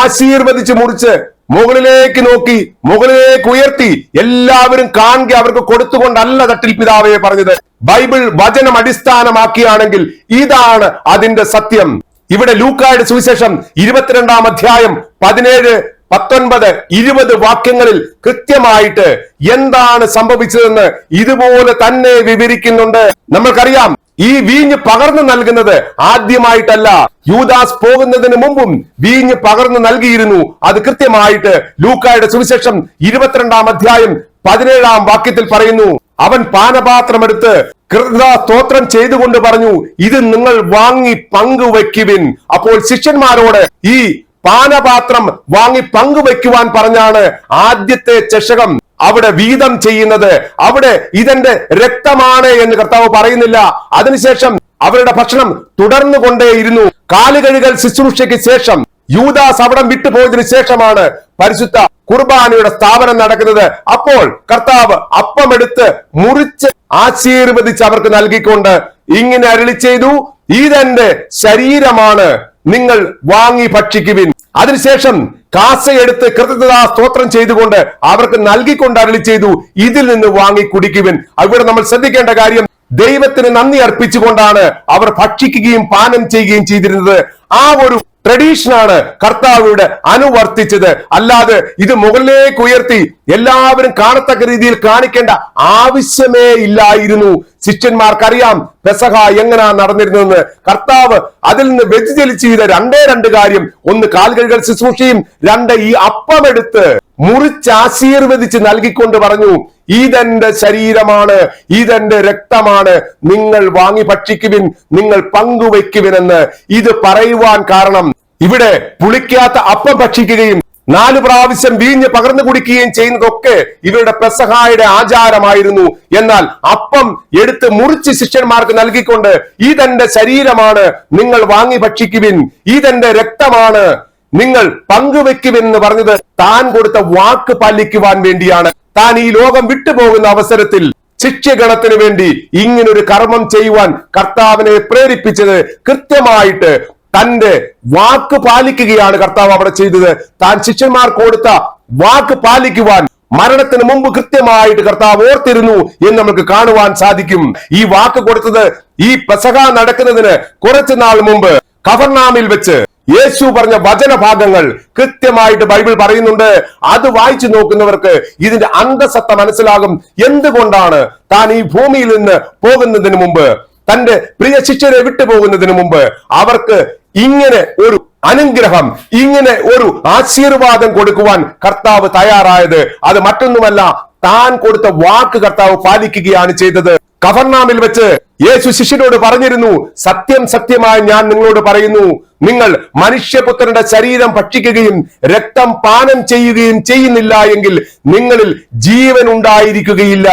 ആശീർവദിച്ച് മുറിച്ച് മുകളിലേക്ക് നോക്കി മുകളിലേക്ക് ഉയർത്തി. എല്ലാവരും കാണുക അവർക്ക് കൊടുത്തുകൊണ്ടല്ല തട്ടിൽ പിതാവയെ പറഞ്ഞത്. ബൈബിൾ വചനം അടിസ്ഥാനമാക്കിയാണെങ്കിൽ ഇതാണ് അതിന്റെ സത്യം. ഇവിടെ ലൂക്കായുടെ സുവിശേഷം ഇരുപത്തിരണ്ടാം അധ്യായം പതിനേഴ് പത്തൊൻപത് ഇരുപത് വാക്യങ്ങളിൽ കൃത്യമായിട്ട് എന്താണ് സംഭവിച്ചതെന്ന് ഇതുപോലെ തന്നെ വിവരിക്കുന്നുണ്ട്. നമ്മൾക്കറിയാം ഈ വീഞ്ഞ് പകർന്നു നൽകുന്നത് ആദ്യമായിട്ടല്ല. യൂദാസ് പോകുന്നതിന് മുമ്പും വീഞ്ഞ് പകർന്നു നൽകിയിരുന്നു. അത് കൃത്യമായിട്ട് ലൂക്കായുടെ സുവിശേഷം ഇരുപത്തിരണ്ടാം അധ്യായം പതിനേഴാം വാക്യത്തിൽ പറയുന്നു. അവൻ പാനപാത്രമെടുത്ത് കൃത സ്തോത്രം ചെയ്തുകൊണ്ട് പറഞ്ഞു ഇത് നിങ്ങൾ വാങ്ങി പങ്കുവെക്കുവിൻ. അപ്പോൾ ശിഷ്യന്മാരോട് ഈ പാനപാത്രം വാങ്ങി പങ്കുവെക്കുവാൻ പറഞ്ഞാണ് ആദ്യത്തെ ചഷകം അവിടെ വീതം ചെയ്യുന്നത്. അവിടെ ഇതെന്റെ രക്തമാണ് എന്ന് കർത്താവ് പറയുന്നില്ല. അതിനുശേഷം അവരുടെ ഭക്ഷണം തുടർന്നു കൊണ്ടേയിരുന്നു കാലുകഴുകൽ ശുശ്രൂഷയ്ക്ക് ശേഷം യൂദാസ് അവിടം വിട്ടുപോയതിനു ശേഷമാണ് പരിശുദ്ധ കുർബാനയുടെ സ്ഥാപനം നടക്കുന്നത്. അപ്പോൾ കർത്താവ് അപ്പമെടുത്ത് മുറിച്ച് ആശീർവദിച്ച് അവർക്ക് നൽകിക്കൊണ്ട് ഇങ്ങനെ അരളി ചെയ്തു ഇതെന്റെ ശരീരമാണ് നിങ്ങൾ വാങ്ങി ഭക്ഷിക്കുവിൻ. അതിനുശേഷം കാസയെടുത്ത് കൃതജ്ഞതാ സ്തോത്രം ചെയ്തുകൊണ്ട് അവർക്ക് നൽകിക്കൊണ്ട് അരളി ചെയ്തു ഇതിൽ നിന്ന് വാങ്ങി കുടിക്കുവിൻ. അവിടെ നമ്മൾ ശ്രദ്ധിക്കേണ്ട കാര്യം ദൈവത്തിന് നന്ദി അർപ്പിച്ചുകൊണ്ടാണ് അവർ ഭക്ഷിക്കുകയും പാനം ചെയ്യുകയും ചെയ്തിരുന്നത്. ആ ഒരു ട്രഡീഷനാണ് കർത്താവിയുടെ അനുവർത്തിച്ചത്. അല്ലാതെ ഇത് മുകളിലേക്ക് ഉയർത്തി എല്ലാവരും കാണത്തക്ക രീതിയിൽ കാണിക്കേണ്ട ആവശ്യമേ ഇല്ലായിരുന്നു. ശിഷ്യന്മാർക്കറിയാം പെസഹ എങ്ങനാ നടന്നിരുന്നതെന്ന്. കർത്താവ് അതിൽ നിന്ന് വ്യതിചലിച്ച് ചെയ്ത രണ്ടേ രണ്ട് കാര്യം. ഒന്ന് കാൽകഴുകൽ ശുശ്രൂഷയും രണ്ട് ഈ അപ്പമെടുത്ത് മുറിച്ച് ആശീർവദിച്ച് നൽകിക്കൊണ്ട് പറഞ്ഞു ഇതെന്റെ ശരീരമാണ് ഇതെന്റെ രക്തമാണ്. നിങ്ങൾ വാങ്ങി ഭക്ഷിക്കുവിൻ നിങ്ങൾ പങ്കുവെക്കുവിനെന്ന് ഇത് പറയുവാൻ കാരണം. ഇവിടെ പുളിക്കാത്ത അപ്പം ഭക്ഷിക്കുകയും നാലു പ്രാവശ്യം വീഞ്ഞ് പകർന്നു കുടിക്കുകയും ചെയ്യുന്നതൊക്കെ ഇവരുടെ പെസഹായുടെ ആചാരമായിരുന്നു. എന്നാൽ അപ്പം എടുത്ത് മുറിച്ച് ശിഷ്യന്മാർക്ക് നൽകിക്കൊണ്ട് ഇതെന്റെ ശരീരമാണ് നിങ്ങൾ വാങ്ങി ഭക്ഷിക്കുവിൻ. ഇതെന്റെ രക്തമാണ് നിങ്ങൾ പങ്കുവെക്കുമെന്ന് പറഞ്ഞത് താൻ കൊടുത്ത വാക്ക് പാലിക്കുവാൻ വേണ്ടിയാണ്. താൻ ഈ ലോകം വിട്ടുപോകുന്ന അവസരത്തിൽ ശിക്ഷഗണത്തിന് വേണ്ടി ഇങ്ങനൊരു കർമ്മം ചെയ്യുവാൻ കർത്താവിനെ പ്രേരിപ്പിച്ചത് കൃത്യമായിട്ട് തന്റെ വാക്ക് പാലിക്കുകയാണ് കർത്താവ് അവിടെ ചെയ്തത്. താൻ ശിഷ്യന്മാർ കൊടുത്ത വാക്ക് പാലിക്കുവാൻ മരണത്തിന് മുമ്പ് കൃത്യമായിട്ട് കർത്താവ് ഓർത്തിരുന്നു എന്ന് നമുക്ക് കാണുവാൻ സാധിക്കും. ഈ വാക്ക് കൊടുത്തത് ഈ പെസഹ നടക്കുന്നതിന് കുറച്ചു നാൾ മുമ്പ് കഫർനാമിൽ വെച്ച് യേശു പറഞ്ഞ വചനഭാഗങ്ങൾ കൃത്യമായിട്ട് ബൈബിൾ പറയുന്നുണ്ട്. അത് വായിച്ചു നോക്കുന്നവർക്ക് ഇതിന്റെ അന്തസത്ത മനസ്സിലാകും. എന്തുകൊണ്ടാണ് താൻ ഈ ഭൂമിയിൽ നിന്ന് പോകുന്നതിന് മുമ്പ് തന്റെ പ്രിയ ശിഷ്യരെ വിട്ടുപോകുന്നതിന് മുമ്പ് അവർക്ക് ഇങ്ങനെ ഒരു അനുഗ്രഹം ഇങ്ങനെ ഒരു ആശീർവാദം കൊടുക്കുവാൻ കർത്താവ് തയ്യാറായത്. അത് മറ്റൊന്നുമല്ല താൻ കൊടുത്ത വാക്ക് കർത്താവ് പാലിക്കുകയാണ് ചെയ്തത്. കഫർനാമിൽ വെച്ച് യേശു ശിഷ്യനോട് പറഞ്ഞിരുന്നു സത്യം സത്യമായി ഞാൻ നിങ്ങളോട് പറയുന്നു നിങ്ങൾ മനുഷ്യപുത്രന്റെ ശരീരം ഭക്ഷിക്കുകയും രക്തം പാനം ചെയ്യുകയും ചെയ്യുന്നില്ല എങ്കിൽ നിങ്ങളിൽ ജീവൻ ഉണ്ടായിരിക്കുകയില്ല.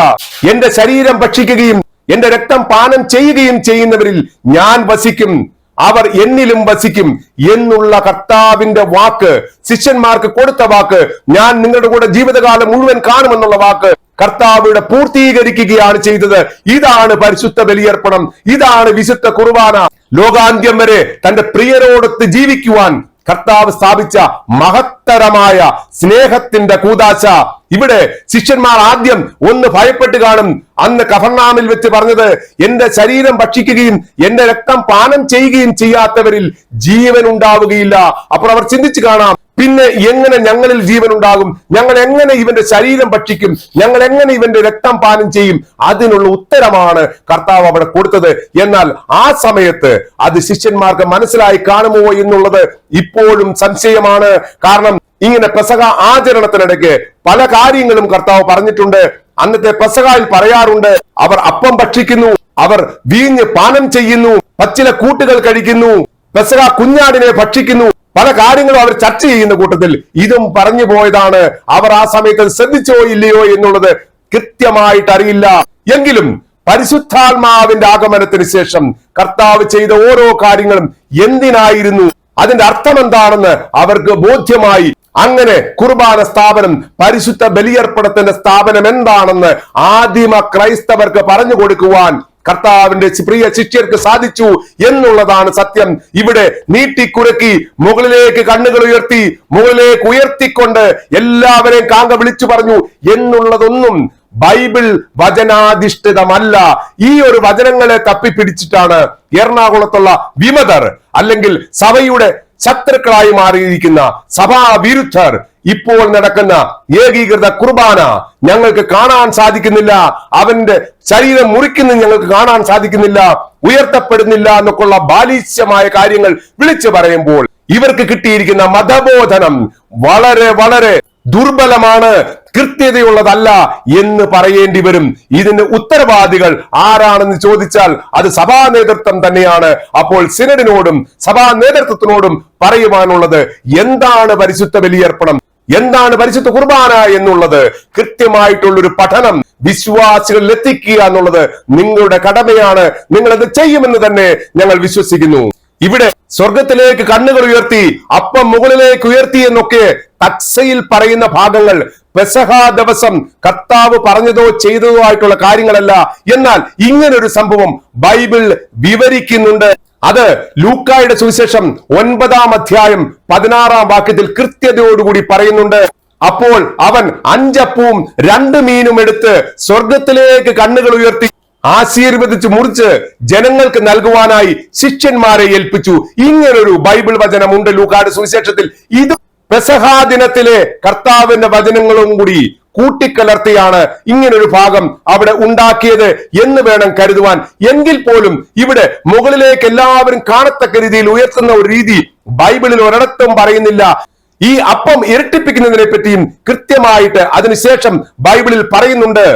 എന്റെ ശരീരം ഭക്ഷിക്കുകയും എന്റെ രക്തം പാനം ചെയ്യുകയും ചെയ്യുന്നവരിൽ ഞാൻ വസിക്കും. അവർ എന്നിലും വസിക്കും എന്നുള്ള കർത്താവിന്റെ വാക്ക് ശിഷ്യന്മാർക്ക് കൊടുത്ത വാക്ക് ഞാൻ നിങ്ങളുടെ കൂടെ ജീവിതകാലം മുഴുവൻ കാണുമെന്നുള്ള വാക്ക് കർത്താവിടെ പൂർത്തീകരിക്കുകയാണ് ചെയ്തത്. ഇതാണ് പരിശുദ്ധ ബലിയർപ്പണം. ഇതാണ് വിശുദ്ധ കുർബാന. ലോകാന്ത്യം വരെ തന്റെ പ്രിയരോടൊത്ത് ജീവിക്കുവാൻ കർത്താവ് സ്ഥാപിച്ച മഹത്തരമായ സ്നേഹത്തിന്റെ കൂതാശ. ഇവിടെ ശിഷ്യന്മാർ ആദ്യം ഒന്ന് ഭയപ്പെട്ട് കാണും. അന്ന് കഫർനാമിൽ വെച്ച് പറഞ്ഞത് എന്റെ ശരീരം ഭക്ഷിക്കുകയും എന്റെ രക്തം പാനം ചെയ്യുകയും ചെയ്യാത്തവരിൽ ജീവൻ ഉണ്ടാവുകയില്ല അപ്പോൾ അവർ ചിന്തിച്ചു കാണാം പിന്നെ എങ്ങനെ ഞങ്ങളിൽ ജീവൻ ഉണ്ടാകും ഞങ്ങൾ എങ്ങനെ ഇവന്റെ ശരീരം ഭക്ഷിക്കും? ഞങ്ങൾ എങ്ങനെ ഇവന്റെ രക്തം പാനം ചെയ്യും? അതിനുള്ള ഉത്തരമാണ് കർത്താവ് അവിടെ കൊടുത്തത്. എന്നാൽ ആ സമയത്ത് അത് ശിഷ്യന്മാർക്ക് മനസ്സിലായി കാണുമോ എന്നുള്ളത് ഇപ്പോഴും സംശയമാണ്. കാരണം ഇങ്ങനെ പെസക ആചരണത്തിനിടയ്ക്ക് പല കാര്യങ്ങളും കർത്താവ് പറഞ്ഞിട്ടുണ്ട്. അന്നത്തെ പെസകായിൽ പറയാറുണ്ട് അവർ അപ്പം ഭക്ഷിക്കുന്നു അവർ വീഞ്ഞ് പാനം ചെയ്യുന്നു പച്ചില കൂട്ടുകൾ കഴിക്കുന്നു പെസക കുഞ്ഞാടിനെ ഭക്ഷിക്കുന്നു പല കാര്യങ്ങളും അവർ ചർച്ച ചെയ്യുന്ന കൂട്ടത്തിൽ ഇതും പറഞ്ഞു പോയതാണ്. അവർ ആ സമയത്ത് ശ്രദ്ധിച്ചോ ഇല്ലയോ എന്നുള്ളത് കൃത്യമായിട്ട് അറിയില്ല. എങ്കിലും പരിശുദ്ധാത്മാവിന്റെ ആഗമനത്തിന് ശേഷം കർത്താവ് ചെയ്ത ഓരോ കാര്യങ്ങളും എന്തിനായിരുന്നു? അതിന്റെ അർത്ഥം എന്താണെന്ന് അവർക്ക് ബോധ്യമായി. അങ്ങനെ കുർബാന സ്ഥാപനം പരിശുദ്ധ ബലിയർപ്പണത്തിന്റെ സ്ഥാപനം എന്താണെന്ന് ആദിമ ക്രൈസ്തവർക്ക് പറഞ്ഞു കൊടുക്കുവാൻ കർത്താവിന്റെ പ്രിയ ശിഷ്യർക്ക് സാധിച്ചു എന്നുള്ളതാണ് സത്യം. ഇവിടെ നീട്ടിക്കുരക്കി മുകളിലേക്ക് കണ്ണുകൾ ഉയർത്തി മുകളിലേക്ക് ഉയർത്തിക്കൊണ്ട് എല്ലാവരെയും കാങ്ക വിളിച്ചു പറഞ്ഞു എന്നുള്ളതൊന്നും ബൈബിൾ വചനാധിഷ്ഠിതമല്ല. ഈ ഒരു വചനങ്ങളെ തപ്പിപ്പിടിച്ചിട്ടാണ് എറണാകുളത്തുള്ള വിമതർ അല്ലെങ്കിൽ സഭയുടെ ശത്രുക്കളായി മാറിയിരിക്കുന്ന സഭാ വിരുദ്ധർ ഇപ്പോൾ നടക്കുന്ന ഏകീകൃത കുർബാന ഞങ്ങൾക്ക് കാണാൻ സാധിക്കുന്നില്ല. അവന്റെ ശരീരം മുറിക്കുന്നത് ഞങ്ങൾക്ക് കാണാൻ സാധിക്കുന്നില്ല. ഉയർത്തപ്പെടുന്നില്ല എന്നൊക്കെയുള്ള ബാലിശ്യമായ കാര്യങ്ങൾ വിളിച്ചു പറയുമ്പോൾ ഇവർക്ക് കിട്ടിയിരിക്കുന്ന മതബോധനം വളരെ വളരെ ദുർബലമാണ്. കൃത്യതയുള്ളതല്ല എന്ന് പറയേണ്ടി വരും. ഇതിന് ഉത്തരവാദികൾ ആരാണെന്ന് ചോദിച്ചാൽ അത് സഭാ നേതൃത്വം തന്നെയാണ്. അപ്പോൾ സിനഡിനോടും സഭാ നേതൃത്വത്തിനോടും പറയുവാനുള്ളത് എന്താണ് പരിശുദ്ധ ബലിയർപ്പണം? എന്താണ് പരിശുദ്ധ കുർബാന എന്നുള്ളത് കൃത്യമായിട്ടുള്ളൊരു പഠനം വിശ്വാസികളിൽ എത്തിക്കുക എന്നുള്ളത് നിങ്ങളുടെ കടമയാണ്. നിങ്ങൾ അത് ചെയ്യുമെന്ന് തന്നെ ഞങ്ങൾ വിശ്വസിക്കുന്നു. ഇവിടെ സ്വർഗത്തിലേക്ക് കണ്ണുകൾ ഉയർത്തി അപ്പം മുകളിലേക്ക് ഉയർത്തി എന്നൊക്കെ തക്സയിൽ പറയുന്ന ഭാഗങ്ങൾ പെസഹാ ദിവസം കർത്താവ് പറഞ്ഞതോ ചെയ്തതോ ആയിട്ടുള്ള കാര്യങ്ങളല്ല. എന്നാൽ ഇങ്ങനൊരു സംഭവം ബൈബിൾ വിവരിക്കുന്നുണ്ട്. അത് ലൂക്കായുടെ സുവിശേഷം ഒൻപതാം അധ്യായം പതിനാറാം വാക്യത്തിൽ കൃത്യതയോടുകൂടി പറയുന്നുണ്ട്. അപ്പോൾ അവൻ അഞ്ചപ്പവും രണ്ട് മീനും എടുത്ത് സ്വർഗത്തിലേക്ക് കണ്ണുകൾ ഉയർത്തി ആശീർവദിച്ച് മുറിച്ച് ജനങ്ങൾക്ക് നൽകുവാനായി ശിഷ്യന്മാരെ ഏൽപ്പിച്ചു. ഇങ്ങനൊരു ബൈബിൾ വചനമുണ്ട് ലൂക്കാട് സുവിശേഷത്തിൽ ഇത് പെസഹാ ദിനത്തിലെ കർത്താവിന്റെ വചനങ്ങളും കൂടി കൂട്ടിക്കലർത്തിയാണ് ഇങ്ങനൊരു ഭാഗം അവിടെ ഉണ്ടാക്കിയത് എന്ന് വേണം കരുതുവാൻ. എങ്കിൽ പോലും ഇവിടെ മുകളിലേക്ക് എല്ലാവരും കാണത്തക്ക രീതിയിൽ ഉയർത്തുന്ന ഒരു രീതി ബൈബിളിൽ ഒരിടത്തും പറയുന്നില്ല. ഈ അപ്പം ഇരട്ടിപ്പിക്കുന്നതിനെ പറ്റിയും കൃത്യമായിട്ട് അതിനുശേഷം ബൈബിളിൽ പറയുന്നുണ്ട്.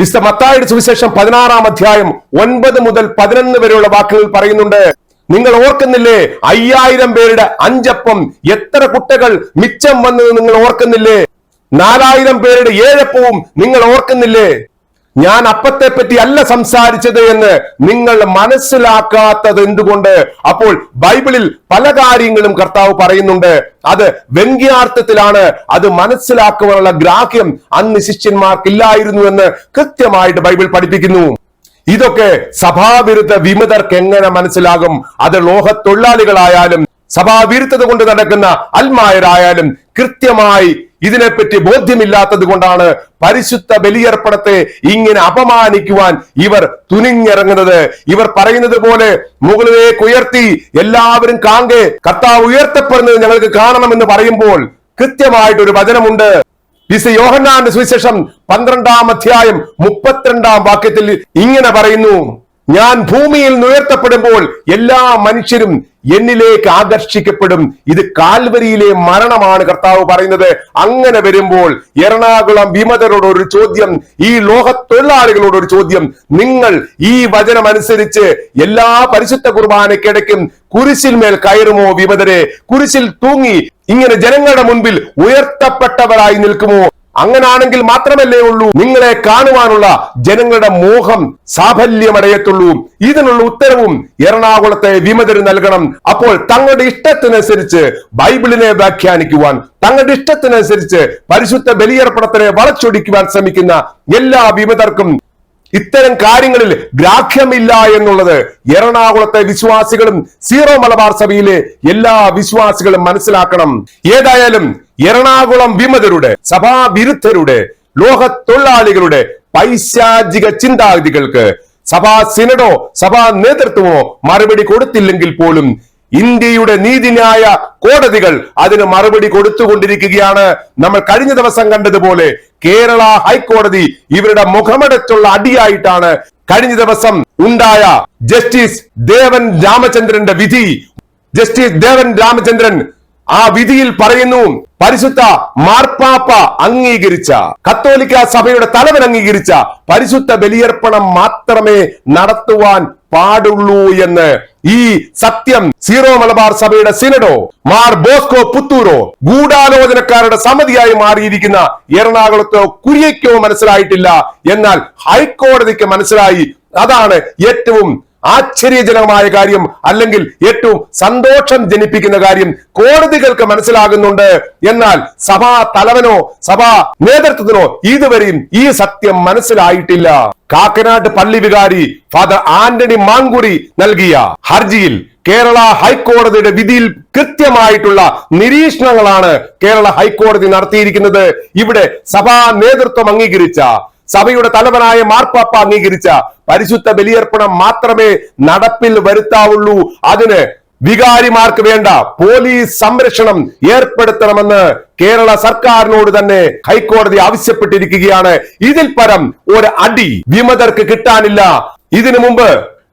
വിശുദ്ധ മത്തായുടെ സുവിശേഷം പതിനാറാം അധ്യായം ഒൻപത് മുതൽ പതിനൊന്ന് വരെയുള്ള വാക്കുകൾ പറയുന്നുണ്ട്. നിങ്ങൾ ഓർക്കുന്നില്ലേ? അയ്യായിരം പേരുടെ അഞ്ചപ്പം എത്ര കുട്ടകൾ മിച്ചം വന്നത് നിങ്ങൾ ഓർക്കുന്നില്ലേ? നാലായിരം പേരുടെ ഏഴപ്പവും നിങ്ങൾ ഓർക്കുന്നില്ലേ? ഞാൻ അപ്പത്തെ പറ്റി അല്ല സംസാരിച്ചത് എന്ന് നിങ്ങൾ മനസ്സിലാക്കാത്തത് എന്തുകൊണ്ട്? അപ്പോൾ ബൈബിളിൽ പല കാര്യങ്ങളും കർത്താവ് പറയുന്നുണ്ട്. അത് വ്യംഗ്യാർത്ഥത്തിലാണ്. അത് മനസ്സിലാക്കുവാനുള്ള ഗ്രാഹ്യം അന്ന് ശിഷ്യന്മാർക്കില്ലായിരുന്നു എന്ന് കൃത്യമായിട്ട് ബൈബിൾ പഠിപ്പിക്കുന്നു. ഇതൊക്കെ സഭാവിരുദ്ധ വിമതർക്ക് എങ്ങനെ മനസ്സിലാകും? അത് ലോഹത്തൊഴിലാളികളായാലും സഭാവിരുദ്ധത കൊണ്ട് നടക്കുന്ന അൽമായരായാലും കൃത്യമായി ഇതിനെപ്പറ്റി ബോധ്യമില്ലാത്തത് കൊണ്ടാണ് പരിശുദ്ധ ബലിയർപ്പണത്തെ ഇങ്ങനെ അപമാനിക്കുവാൻ ഇവർ തുനിഞ്ഞിറങ്ങുന്നത്. ഇവർ പറയുന്നത് പോലെ മുകളിലേക്ക് ഉയർത്തി എല്ലാവരും കാങ്കെ കർത്താവ് ഉയർത്തപ്പെടുന്നത് ഞങ്ങൾക്ക് കാണണമെന്ന് പറയുമ്പോൾ കൃത്യമായിട്ട് ഒരു വചനമുണ്ട്. വിശ യോഹന്നാന്റെ സുവിശേഷം പന്ത്രണ്ടാം അധ്യായം മുപ്പത്തിരണ്ടാം വാക്യത്തിൽ ഇങ്ങനെ പറയുന്നു ഞാൻ ഭൂമിയിൽ ഉയർത്തപ്പെടുമ്പോൾ എല്ലാ മനുഷ്യരും എന്നിലേക്ക് ആകർഷിക്കപ്പെടും. ഇത് കാൽവരിയിലെ മരണമാണ് കർത്താവ് പറയുന്നത്. അങ്ങനെ വരുമ്പോൾ എറണാകുളം വിമതരോട് ഒരു ചോദ്യം ഈ ലോകത്തൊഴിലാളികളോട് ഒരു ചോദ്യം. നിങ്ങൾ ഈ വചനം അനുസരിച്ച് എല്ലാ പരിശുദ്ധ കുർബാനയ്ക്കിടയ്ക്കും കുരിശിന്മേൽ കയറുമോ വിമതരെ? കുരിശിൽ തൂങ്ങി ഇങ്ങനെ ജനങ്ങളുടെ മുൻപിൽ ഉയർത്തപ്പെട്ടവരായി നിൽക്കുമോ? അങ്ങനാണെങ്കിൽ മാത്രമല്ലേ ഉള്ളൂ. നിങ്ങളെ കാണുവാനുള്ള ജനങ്ങളുടെ മോഹം സാഫല്യമടയത്തുള്ളൂ. ഇതിനുള്ള ഉത്തരവും എറണാകുളത്തെ വിമതര് നൽകണം. അപ്പോൾ തങ്ങളുടെ ഇഷ്ടത്തിനനുസരിച്ച് ബൈബിളിനെ വ്യാഖ്യാനിക്കുവാൻ തങ്ങളുടെ ഇഷ്ടത്തിനനുസരിച്ച് പരിശുദ്ധ ബലിയർപ്പണത്തിനെ വളച്ചൊടിക്കുവാൻ ശ്രമിക്കുന്ന എല്ലാ വിമതർക്കും ഇത്തരം കാര്യങ്ങളിൽ ഗ്രാഹ്യമില്ല എന്നുള്ളത് എറണാകുളത്തെ വിശ്വാസികളും സീറോ മലബാർ സഭയിലെ എല്ലാ വിശ്വാസികളും മനസ്സിലാക്കണം. ഏതായാലും എറണാകുളം വിമതരുടെ സഭാ സഭാവിരുദ്ധരുടെ ലോകത്തൊഴിലാളികളുടെ പൈശാചിക ചിന്താഗതികൾക്ക് സഭാ സിനഡോ സഭാ നേതൃത്വമോ മറുപടി കൊടുത്തില്ലെങ്കിൽ പോലും ഇന്ത്യയുടെ നീതിന്യായ കോടതികൾ അതിന് മറുപടി കൊടുത്തുകൊണ്ടിരിക്കുകയാണ്. നമ്മൾ കഴിഞ്ഞ ദിവസം കണ്ടതുപോലെ കേരള ഹൈക്കോടതി ഇവരുടെ മുഖമടച്ചുള്ള അടിയായിട്ടാണ് കഴിഞ്ഞ ദിവസം ഉണ്ടായ ജസ്റ്റിസ് ദേവൻ രാമചന്ദ്രന്റെ വിധി. ജസ്റ്റിസ് ദേവൻ രാമചന്ദ്രൻ ആ വിധിയിൽ പറയുന്നു പരിശുദ്ധ മാർപ്പാപ്പ അംഗീകരിച്ച കത്തോലിക്ക സഭയുടെ തലവൻ അംഗീകരിച്ച പരിശുദ്ധ ബലിയർപ്പണം മാത്രമേ നടത്തുവാൻ പാടുള്ളൂ എന്ന് ഈ സത്യം സീറോ മലബാർ സഭയുടെ സിനഡോ മാർ ബോസ്കോ പുത്തൂരോ ഗൂഢാലോചനക്കാരുടെ സമിതിയായി മാറിയിരിക്കുന്ന എറണാകുളത്തോ കുര്യയ്ക്കോ മനസ്സിലായിട്ടില്ല. എന്നാൽ ഹൈക്കോടതിക്ക് മനസ്സിലായി. അതാണ് ഏറ്റവും ആശ്ചര്യജനകമായ കാര്യം അല്ലെങ്കിൽ ഏറ്റവും സന്തോഷം ജനിപ്പിക്കുന്ന കാര്യം കോടതികൾക്ക് മനസ്സിലാകുന്നുണ്ട്. എന്നാൽ സഭാ തലവനോ സഭാ നേതൃത്വത്തിനോ ഇതുവരെയും ഈ സത്യം മനസ്സിലായിട്ടില്ല. കാക്കനാട് പള്ളി വികാരി ഫാദർ ആന്റണി മാങ്കുറി നൽകിയ ഹർജിയിൽ കേരള ഹൈക്കോടതിയുടെ വിധിയിൽ കൃത്യമായിട്ടുള്ള നിരീക്ഷണങ്ങളാണ് കേരള ഹൈക്കോടതി നടത്തിയിരിക്കുന്നത്. ഇവിടെ സഭാ നേതൃത്വം അംഗീകരിച്ച സഭയുടെ തലവനായ മാർപ്പാപ്പ അംഗീകരിച്ച പരിശുദ്ധ ബലിയർപ്പണം മാത്രമേ നടപ്പിൽ വരുത്താവുള്ളൂ. അതിന് വികാരിമാർക്ക് വേണ്ട പോലീസ് സംരക്ഷണം ഏർപ്പെടുത്തണമെന്ന് കേരള സർക്കാരിനോട് തന്നെ ഹൈക്കോടതി ആവശ്യപ്പെട്ടിരിക്കുകയാണ്. ഇതിൽ പരം ഒരു അടി വിമതർക്ക് കിട്ടാനില്ല. ഇതിനു മുമ്പ്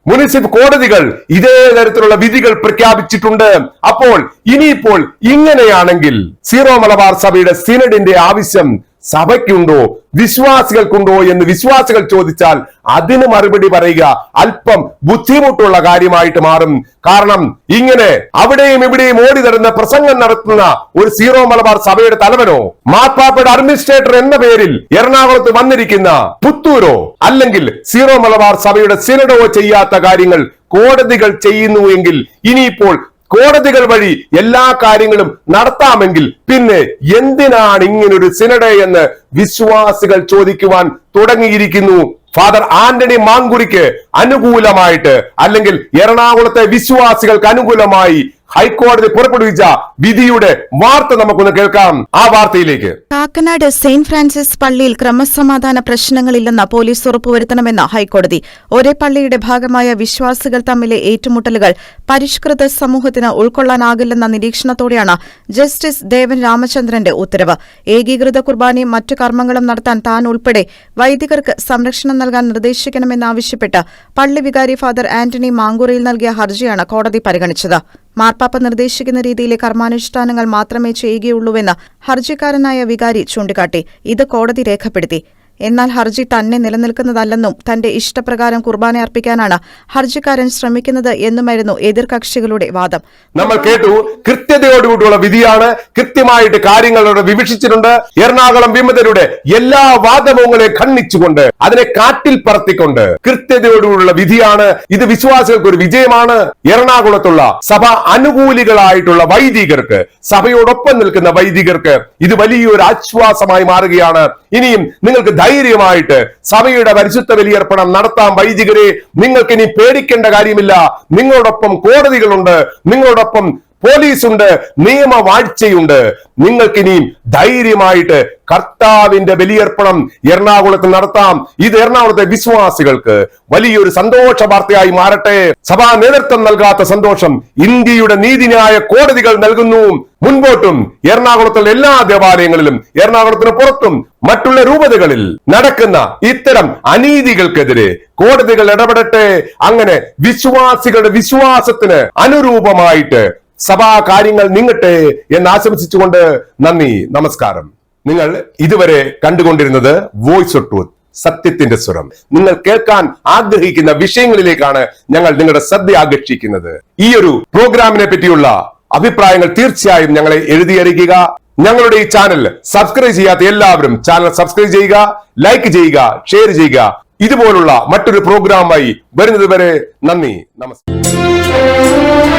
മുനിസിപ്പൽ കോടതികൾ ഇതേ തരത്തിലുള്ള വിധികൾ പ്രഖ്യാപിച്ചിട്ടുണ്ട്. അപ്പോൾ ഇനിയിപ്പോൾ ഇങ്ങനെയാണെങ്കിൽ സീറോ മലബാർ സഭയുടെ സിനഡിന്റെ ആവശ്യം സഭയ്ക്കുണ്ടോ? വിശ്വാസികൾക്കുണ്ടോ എന്ന് വിശ്വാസികൾ ചോദിച്ചാൽ അതിന് മറുപടി പറയുക അല്പം ബുദ്ധിമുട്ടുള്ള കാര്യമായിട്ട് മാറും. കാരണം ഇങ്ങനെ അവിടെയും ഇവിടെയും ഓടി തരുന്ന പ്രസംഗം നടത്തുന്ന ഒരു സീറോ മലബാർ സഭയുടെ തലവനോ മാർപ്പാപ്പയുടെ അഡ്മിനിസ്ട്രേറ്റർ എന്ന പേരിൽ എറണാകുളത്ത് വന്നിരിക്കുന്ന പുത്തൂരോ അല്ലെങ്കിൽ സീറോ മലബാർ സഭയുടെ സിനഡോ ചെയ്യാത്ത കാര്യങ്ങൾ കോടതികൾ ചെയ്യുന്നു എങ്കിൽ ഇനിയിപ്പോൾ കോടതികൾ വഴി എല്ലാ കാര്യങ്ങളും നടത്താമെങ്കിൽ പിന്നെ എന്തിനാണ് ഇങ്ങനൊരു സിനഡ് എന്ന് വിശ്വാസികൾ ചോദിക്കുവാൻ തുടങ്ങിയിരിക്കുന്നു? ഫാദർ ആന്റണി മാങ്കുറിക്ക് അനുകൂലമായിട്ട് അല്ലെങ്കിൽ എറണാകുളത്തെ വിശ്വാസികൾക്ക് അനുകൂലമായി ഹൈക്കോടതി പുറപ്പെടുവിച്ച വിധിയുടെ വാർത്ത നമുക്കൊന്ന് കേൾക്കാം. ആ വാർത്തയിലേക്ക്. കാക്കനാട് സെയിന്റ് ഫ്രാൻസിസ് പള്ളിയിൽ ക്രമസമാധാന പ്രശ്നങ്ങളില്ലെന്ന് പോലീസ് ഉറപ്പുവരുത്തണമെന്ന് ഹൈക്കോടതി. ഒരേ പള്ളിയുടെ ഭാഗമായ വിശ്വാസികൾ തമ്മിലെ ഏറ്റുമുട്ടലുകൾ പരിഷ്കൃത സമൂഹത്തിന് ഉൾക്കൊള്ളാനാകില്ലെന്ന നിരീക്ഷണത്തോടെയാണ് ജസ്റ്റിസ് ദേവൻ രാമചന്ദ്രന്റെ ഉത്തരവ്. ഏകീകൃത കുർബാനയും മറ്റു കർമ്മങ്ങളും നടത്താൻ താൻ ഉൾപ്പെടെ വൈദികർക്ക് സംരക്ഷണം നൽകാൻ നിർദ്ദേശിക്കണമെന്നാവശ്യപ്പെട്ട് പള്ളി വികാരി ഫാദർ ആന്റണി മാങ്കൂറിയിൽ നൽകിയ ഹർജിയാണ് കോടതി പരിഗണിച്ചത്. മാർപ്പാപ്പ നിർദ്ദേശിക്കുന്ന രീതിയിലെ കർമാനുഷ്ഠാനങ്ങൾ മാത്രമേ ചെയ്യുകയുള്ളൂവെന്ന് ഹർജിക്കാരനായ വികാരി ചൂണ്ടിക്കാട്ടി. ഇത് കോടതി രേഖപ്പെടുത്തി. എന്നാൽ ഹർജി തന്നെ നിലനിൽക്കുന്നതല്ലെന്നും തന്റെ ഇഷ്ടപ്രകാരം കുർബാന അർപ്പിക്കാനാണ് ഹർജിക്കാരൻ ശ്രമിക്കുന്നത് എന്നുമായിരുന്നു എതിർകക്ഷികളുടെ വാദം. നമ്മൾ കേട്ടു കൃത്യതയോടുകൂടിയുള്ള വിധിയാണ് കൃത്യമായിട്ട് കാര്യങ്ങളോട് വിവക്ഷിച്ചിട്ടുണ്ട്. എറണാകുളം വിമതരുടെ എല്ലാ വാദമുകളെ ഖണ്ഡിച്ചുകൊണ്ട് അതിനെ കാറ്റിൽ പറത്തിക്കൊണ്ട് കൃത്യതയോടുകൂടിയുള്ള വിധിയാണ്. ഇത് വിശ്വാസികൾക്ക് ഒരു വിജയമാണ്. എറണാകുളത്തുള്ള സഭ അനുകൂലികളായിട്ടുള്ള വൈദികർക്ക് സഭയോടൊപ്പം നിൽക്കുന്ന വൈദികർക്ക് ഇത് വലിയൊരു ആശ്വാസമായി മാറുകയാണ്. ഇനിയും നിങ്ങൾക്ക് ധൈര്യമായിട്ട് സഭയുടെ പരിശുദ്ധ ബലിയർപ്പണം നടത്താം വൈദികരെ നിങ്ങൾക്ക് ഇനി പേടിക്കേണ്ട കാര്യമില്ല. നിങ്ങളോടൊപ്പം കോടതികളുണ്ട്. നിങ്ങളോടൊപ്പം പോലീസുണ്ട് നിയമവാഴ്ചയുണ്ട്. നിങ്ങൾക്കിനിയും ധൈര്യമായിട്ട് കർത്താവിന്റെ ബലിയർപ്പണം എറണാകുളത്ത് നടത്താം. ഇത് എറണാകുളത്തെ വിശ്വാസികൾക്ക് വലിയൊരു സന്തോഷ വാർത്തയായി മാറട്ടെ. സഭാ നേതൃത്വം നൽകാത്ത സന്തോഷം ഇന്ത്യയുടെ നീതിന്യായ കോടതികൾ നൽകുന്നു. മുൻപോട്ടും എറണാകുളത്തുള്ള എല്ലാ ദേവാലയങ്ങളിലും എറണാകുളത്തിന് പുറത്തും മറ്റുള്ള രൂപതകളിൽ നടക്കുന്ന ഇത്തരം അനീതികൾക്കെതിരെ കോടതികൾ ഇടപെടട്ടെ. അങ്ങനെ വിശ്വാസികളുടെ വിശ്വാസത്തിന് അനുരൂപമായിട്ട് സഭാ കാര്യങ്ങൾ നീങ്ങട്ടെ എന്ന് ആശംസിച്ചുകൊണ്ട് നന്ദി നമസ്കാരം. നിങ്ങൾ ഇതുവരെ കണ്ടുകൊണ്ടിരുന്നത് വോയിസ് ഓഫ് ട്രൂത്ത് സത്യത്തിന്റെ സ്വരം. നിങ്ങൾ കേൾക്കാൻ ആഗ്രഹിക്കുന്ന വിഷയങ്ങളിലേക്കാണ് ഞങ്ങൾ നിങ്ങളുടെ ശ്രദ്ധ ആകർഷിക്കുന്നത്. ഈ ഒരു പ്രോഗ്രാമിനെ പറ്റിയുള്ള അഭിപ്രായങ്ങൾ തീർച്ചയായും ഞങ്ങളെ എഴുതി അറിയിക്കുക. ഞങ്ങളുടെ ഈ ചാനൽ സബ്സ്ക്രൈബ് ചെയ്യാത്ത എല്ലാവരും ചാനൽ സബ്സ്ക്രൈബ് ചെയ്യുക ലൈക്ക് ചെയ്യുക ഷെയർ ചെയ്യുക. ഇതുപോലുള്ള മറ്റൊരു പ്രോഗ്രാമായി വരുന്നത് വരെ നന്ദി നമസ്കാരം.